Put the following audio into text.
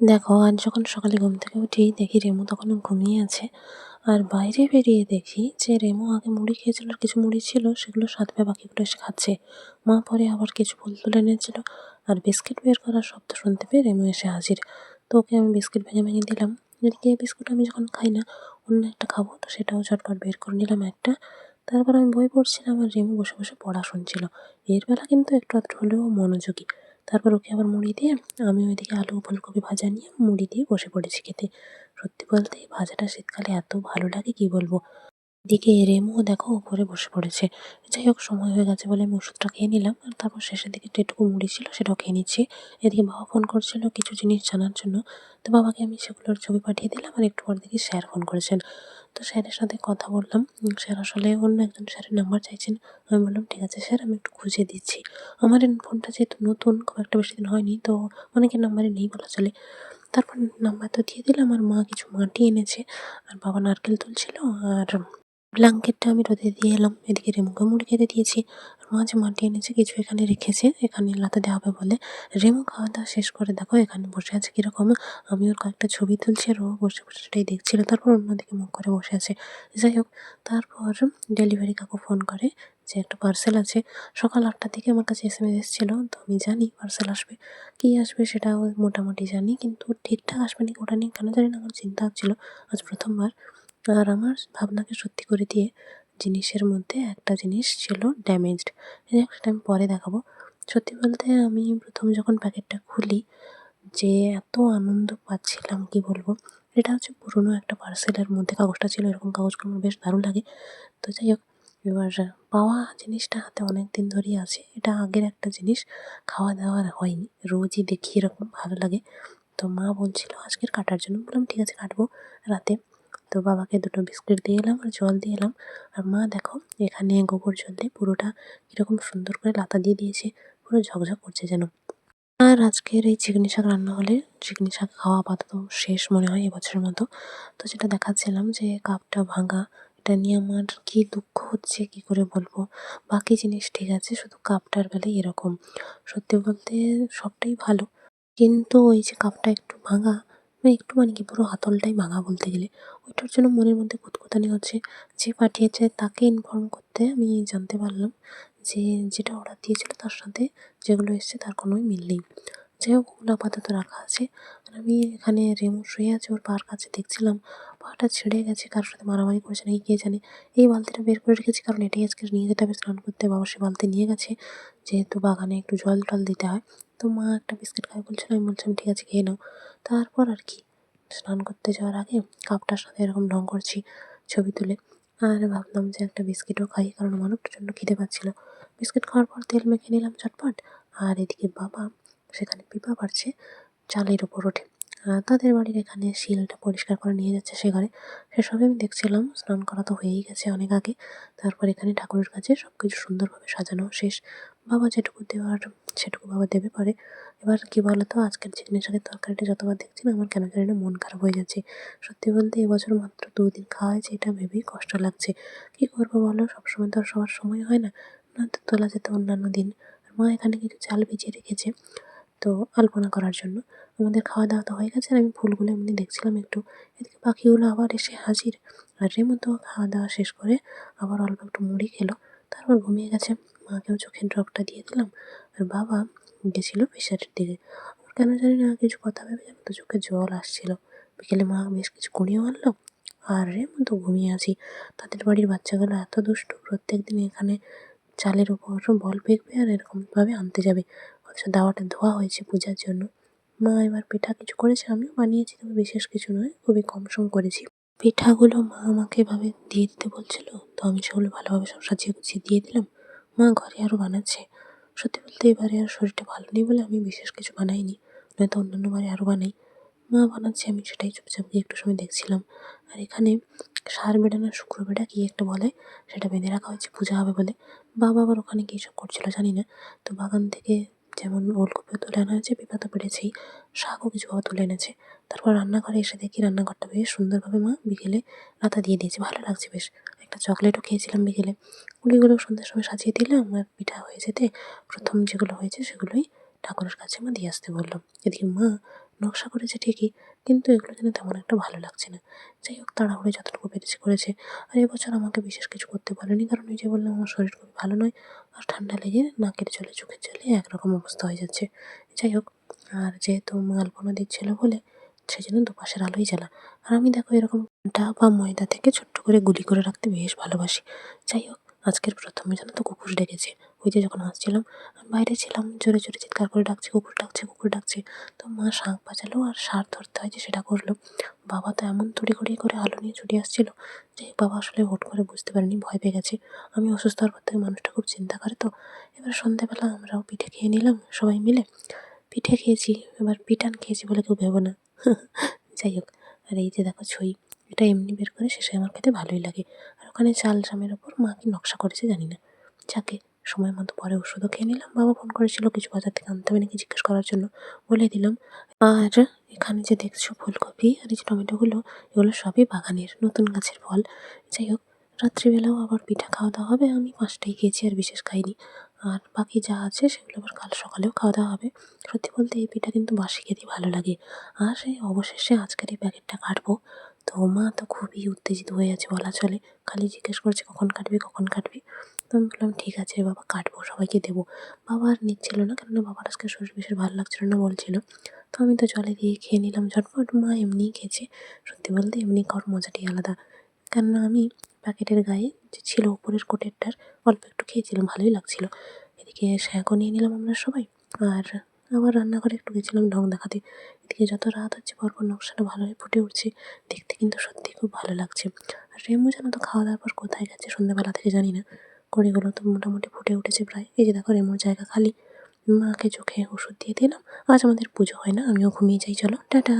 দেখো, আজ যখন সকালে ঘুম থেকে উঠি দেখি রেমু তখনও ঘুমিয়ে আছে। আর বাইরে বেরিয়ে দেখি যে রেমু আগে মুড়ি খেয়েছিল কিছু মুড়ি ছিল, সেগুলো সাথে বাকিগুলো এসে খাচ্ছে। মা পরে আবার কিছু ফুল তুলে এনেছিল আর বিস্কিট বের করার শব্দ শুনতে পেয়ে রেমু এসে হাজির। তো ওকে আমি বিস্কিট ভেঙে ভেঙে দিলাম। এদিকে বিস্কুট আমি যখন খাই না, অন্য একটা খাব, তো সেটাও ঝটপট বের করে নিলাম একটা। তারপর আমি বই পড়ছিলাম আর রেমু বসে বসে পড়া শুনছিল। এর বেলা কিন্তু একটু আধটু হলেও মনোযোগী। তারপর ওকে আবার মুড়ি দিয়ে আমি ওইদিকে আলু ফুলকপি ভাজা নিয়ে মুড়ি দিয়ে বসে পড়েছি খেতে। সত্যি বলতে এই ভাজাটা শীতকালে এত ভালো লাগে, কি বলব? এদিকে রেমুও দেখো উপরে বসে পড়েছে। যাই হোক, সময় হয়ে গেছে বলে আমি ওষুধটা খেয়ে নিলাম। আর তারপর শেষের দিকে যেটুকু মুড়ি ছিল সেটাও খেয়ে নিচ্ছি। এদিকে বাবা ফোন করছিল কিছু জিনিস জানার জন্য। তো বাবাকে আমি সেগুলোর ছবি পাঠিয়ে দিলাম আর একটু পর দেখি স্যার ফোন করেছেন। তো স্যারের সাথে কথা বললাম। স্যার আসলে অন্য একজন স্যারের নাম্বার চাইছেন। আমি বললাম, ঠিক আছে স্যার, আমি একটু খুঁজে দিচ্ছি। আমার ফোনটা যেহেতু নতুন, খুব একটা বেশি দিন হয়নি, তো অনেকের নাম্বারে নেই বলা চলে। তারপর নাম্বার তো দিয়ে দিলাম আমার মা কিছু মাটি এনেছে। আর বাবা নারকেল তুলছিল, আর ব্ল্যাঙ্কেটটা আমি রোদে দিয়ে এলাম। এদিকে রেমুকে মুড়ি খেতে দিয়েছি। আর মা যে মাটি এনেছে, কিছু এখানে রেখেছে। এখানে লাতে দেওয়া হবে বলে রেমু খাওয়া দাওয়া শেষ করে দেখো, এখানে বসে আছে কীরকম। আমি ওর কয়েকটা ছবি তুলছি আর ও বসে বসে সেটাই দেখছিল। তারপর অন্যদিকে মুখ করে বসে আছে। যাই হোক, তারপর ডেলিভারি কাকু ফোন করে যে একটা পার্সেল আছে। সকাল আটটার দিকে আমার কাছে এস এম এস এসেছিল, তো আমি জানি পার্সেল আসবে। কী আসবে সেটাও মোটামুটি জানি, কিন্তু ঠিকঠাক আসবে নাকি ওটা নিয়ে কেন জানি না আমার চিন্তা হচ্ছিল। আজ প্রথমবার। আর আমার ভাবনাকে সত্যি করে দিয়ে জিনিসের মধ্যে একটা জিনিস ছিল ড্যামেজড সেটা আমি পরে দেখাবো। সত্যি বলতে আমি প্রথম যখন প্যাকেটটা খুলি, যে এত আনন্দ পাচ্ছিলাম, কি বলব? এটা হচ্ছে পুরনো একটা পার্সেলের মধ্যে, কাগজটা ছিল, এরকম কাগজগুলো বেশ দারুণ লাগে। তো যাই হোক, এবার পাওয়া জিনিসটা হাতে অনেক দিন ধরেই আছে। এটা আগের একটা জিনিস, খাওয়া দাওয়ার হয়নি। রোজই দেখি এরকম ভালো লাগে। তো মা বলছিল, আজকের কাটার জন্য। বললাম, ঠিক আছে, কাটবো রাতে। তো বাবাকে দুটো বিস্কিট দিয়ে এলাম আর জল দিয়ে এলাম। আর মা দেখো, এখানে গোবর জল দিয়ে পুরোটা কীরকম সুন্দর করে লাতা দিয়ে দিয়েছে, পুরো ঝকঝক করছে যেন। আর আজকের এই চিকনি শাক রান্না হলে চিকনি শাক খাওয়া আপাতত শেষ মনে হয় এবছরের মতো। তো যেটা দেখাচ্ছিলাম যে কাপটা ভাঙা, এটা নিয়ে আমার কি দুঃখ হচ্ছে কি করে বলব? বাকি জিনিস ঠিক আছে, শুধু কাপটার বেলায় এরকম। সত্যি বলতে সবটাই ভালো। কিন্তু ওই যে কাপটা একটু ভাঙা মানে একটু মানে কি পুরো হাতলটাই ভাঙা বলতে গেলে। ওইটার জন্য মনের মধ্যে কুতকুতানি হচ্ছে। যে পাঠিয়েছে তাকে ইনফর্ম করতে আমি জানতে পারলাম যে যেটা অর্ডার দিয়েছিল তার সাথে যেগুলো এসছে তার কোনোই মিল নেই। যাই হোক, ওগুলো আপাতত রাখা আছে। আর আমি এখানে রেমু শুয়ে আছে, ওর পার কাছে দেখছিলাম। পাটা ছিঁড়ে গেছে কারোর সাথে মারামারি করেছে নাকি কে জানে। এই বালতিটা বের করে রেখেছি, কারণ এটাই আজকে নিয়ে যেতে হবে, স্নান করতে বাবা সে বালতি নিয়ে গেছে, যেহেতু বাগানে একটু জল টল দিতে হয়। তো মা একটা বিস্কিট খাবে বলছিল, আমি বলছিলাম, ঠিক আছে, খেয়ে নাও। তারপর আর কি স্নান করতে যাওয়ার আগে কাপটার সাথে এরকম ঢং করছি, ছবি তুলে। আর ভাবলাম যে একটা বিস্কিটও খাই, কারণ আমার জন্য খিদে পাচ্ছিল। বিস্কিট খাওয়ার পর তেল মেখে নিলাম চটপট আর এদিকে বাবা সেখানে পিপা পারছে চালের ওপর ওঠে। তাদের বাড়ির এখানে শিলটা পরিষ্কার করে নিয়ে যাচ্ছে সে ঘরে। সেসবই আমি দেখছিলাম স্নান করা তো হয়েই গেছে অনেক আগে। তারপর এখানে ঠাকুরের কাছে সব কিছু সুন্দরভাবে সাজানো শেষ। বাবা যেটুকু দেওয়ার সেটুকু বাবা দেবে পারে। এবার কি বলতো, আজকের চিকনি শাকের তরকারিটা যতবার দেখছি না আমার কেন জানি না মন খারাপ হয়ে যাচ্ছে। সত্যি বলতে এবছর মাত্র দুদিন খাওয়া হয়েছে, এটা ভেবেই কষ্ট লাগছে। কি করব বলো, সবসময় তো আর সবার সময় হয় না না নয়তো তোলা যেত অন্যান্য দিন। আর মা এখানে কিছু চাল ভিজিয়ে রেখেছে, তো আলপনা করার জন্য। আমাদের খাওয়া দাওয়া তো হয়ে গেছে, আর আমি ফুলগুলো এমনি দেখছিলাম একটু। এদিকে পাখিগুলো আবার এসে হাজির। আর রেমো তো খাওয়া দাওয়া শেষ করে আবার অল্প একটু মুড়ি খেলো। তারপর ঘুমিয়ে গেছে। মাকেও চোখের ড্রপটা দিয়ে দিলাম। আর বাবা গেছিল ফিশারির দিকে। আমার কেন জানি না কিছু কথা ভেবে জানো তো চোখে জল আসছিল। বিকেলে মা বেশ কিছু কুড়িয়েও আনলো। আর রেমো তো ঘুমিয়ে আছি। তাদের বাড়ির বাচ্চাগুলো এত দুষ্টু, প্রত্যেক দিন এখানে চালের ওপর বল ফেঁকবে আর এরকমভাবে আনতে যাবে। অথচ দাওয়াটা ধোয়া হয়েছে পূজার জন্য। মা এবার পিঠা কিছু করেছে, আমিও বানিয়েছি, তবে বিশেষ কিছু নয়, খুবই কম সম করেছি। পিঠাগুলো মা আমাকে এভাবে দিয়ে দিতে বলছিল, তো আমি সেগুলো ভালোভাবে সব সাজিয়ে গুছিয়ে দিয়ে দিলাম। মা ঘরে আরও বানাচ্ছে। সত্যি বলতে এবারে আর শরীরটা ভালো নেই বলে আমি বিশেষ কিছু বানাইনি। নয়তো অন্যান্য বারে আরও বানাই। মা বানাচ্ছে, আমি সেটাই চুপচাপ গিয়ে একটু সময় দেখছিলাম। আর এখানে সার বেড়া না শুক্র বেড়া কী একটা বলে, সেটা বেঁধে রাখা হয়েছে, পূজা হবে বলে। বাবা আবার ওখানে কী সব করছিল, জানি না। তো বাগান থেকে যেমন ওলকপিও তুলে আনা হয়েছে, পেঁপা তো পেরেছেই শাকও কিছু বাবা তুলে এনেছে। তারপর রান্নাঘরে এসে দেখি রান্নাঘরটা বেশ সুন্দরভাবে মা বিকেলে রাতা দিয়ে দিয়েছে, ভালো লাগছে বেশ। চকলেটও খেয়েছিলাম বিকেলে। ওইগুলো সন্ধ্যার সময় সাজিয়ে দিলাম, আর পিঠা হয়ে যেতে প্রথম যেগুলো হয়েছে সেগুলোই ঠাকুরের কাছে মা দিয়ে আসতে বললাম এদিকে মা নকশা করেছে ঠিকই, কিন্তু এগুলো যেন তেমন একটা ভালো লাগছে না। যাই হোক তাড়াহুড়ো যতটুকু পেরেছে করেছে। আর এবছর আমাকে বিশেষ কিছু করতে বলেনি, কারণ ওই যে বললাম, আমার শরীর খুবই ভালো নয়, আর ঠান্ডা লেগে নাকের জলে, চোখের জলে একরকম অবস্থা হয়ে যাচ্ছে। যাই হোক, আর যেহেতু মা আলপনা দিচ্ছিল বলে সেজন্য দুপাশের আলোই জ্বালা আর আমি দেখো এরকম আটা বা ময়দা থেকে ছোট্ট করে গুলি করে রাখতে বেশ ভালোবাসি। যাই হোক, আজকের প্রথমে জানো তো কুকুর ডেকেছে। ওই যে যখন আসছিলাম আমি বাইরে ছিলাম, জোরে জোরে চিৎকার করে ডাকছে, কুকুর ডাকছে কুকুর ডাকছে। তো মা শাঁখ বাজালো আর সার ধরতে হয় যে সেটা করল। বাবা তো এমন তড়ি তড়িঘড়ি করে আলো নিয়ে ছুটে আসছিল যে বাবা আসলে হুট করে বুঝতে পারেনি, ভয় পেয়ে গেছে। আমি অসুস্থ হওয়ার পর থেকে মানুষটা খুব চিন্তা করে তো। এবার সন্ধ্যাবেলা আমরাও পিঠে খেয়ে নিলাম সবাই মিলে। পিঠে খেয়েছি, এবার পিঠান খেয়েছি বলে কেউ ভেবো না। যাই হোক, আর এই যে দেখো ছই, এটা এমনি বের করে শেষে আমার খেতে ভালোই লাগে। আর ওখানে চাল চামের ওপর মা কি নকশা করেছে জানি না। যাকে সময় মতো পরে ওষুধও খেয়ে নিলাম, বাবা ফোন করেছিল কিছু বাজার থেকে আনতে হবে নাকি জিজ্ঞেস করার জন্য, বলে দিলাম। আর এখানে যে দেখছ ফুলকপি আর এই যে টমেটোগুলো, এগুলো সবই বাগানের নতুন গাছের ফল। যাই হোক, রাত্রিবেলাও আবার পিঠা খাওয়া দাওয়া হবে, আমি পাঁচটাই খেয়েছি আর বিশেষ খাইনি। আর বাকি যা আছে সেগুলো আবার কাল সকালেও খাওয়া দাওয়া হবে। সত্যি বলতে এই পিঠা কিন্তু বাসি খেতেই ভালো লাগে। আর এই অবশেষে আজকের এই প্যাকেটটা কাটবো। তো মা তো খুবই উত্তেজিত হয়ে আছে বলা চলে। খালি জিজ্ঞেস করছে, কখন কাটবি কখন কাটবি? তো আমি বললাম, ঠিক আছে বাবা, কাটবো, সবাইকে দেবো। বাবা আর নিচ্ছিল না, কেননা বাবার আজকে শরীর বেশি ভালো লাগছিল না বলছিল। তো আমি তো জলে দিয়ে খেয়ে নিলাম ঝটপট। মা এমনিই খেয়েছে। সত্যি বলতে এমনি খাওয়ার মজাটাই আলাদা। কেননা আমি প্যাকেটের গায়ে যে ছিল উপরের কোটেরটার, অল্প একটু খেয়েছিলাম, ভালোই লাগছিল। এদিকে শ্যাকও নিয়ে নিলাম আমরা সবাই, আর আবার রান্নাঘরে একটু গেছিলাম ঢং দেখাতে। এদিকে যত রাত হচ্ছে, পরপর নকশাটা ভালোভাবে ফুটে উঠছে, দেখতে কিন্তু সত্যিই খুব ভালো লাগছে। আর রেমু যেন তো খাওয়া দাওয়ার পর কোথায় গেছে সন্ধ্যাবেলা থেকে জানি না। কড়িগুলো তো মোটামুটি ফুটে উঠেছে প্রায়। এই যে দেখো রেমুর জায়গা খালি। মাকে চোখে ওষুধ দিয়ে দিলাম। আজ আমাদের পুজো হয় না, আমিও ঘুমিয়ে যাই, চলো, টাটা।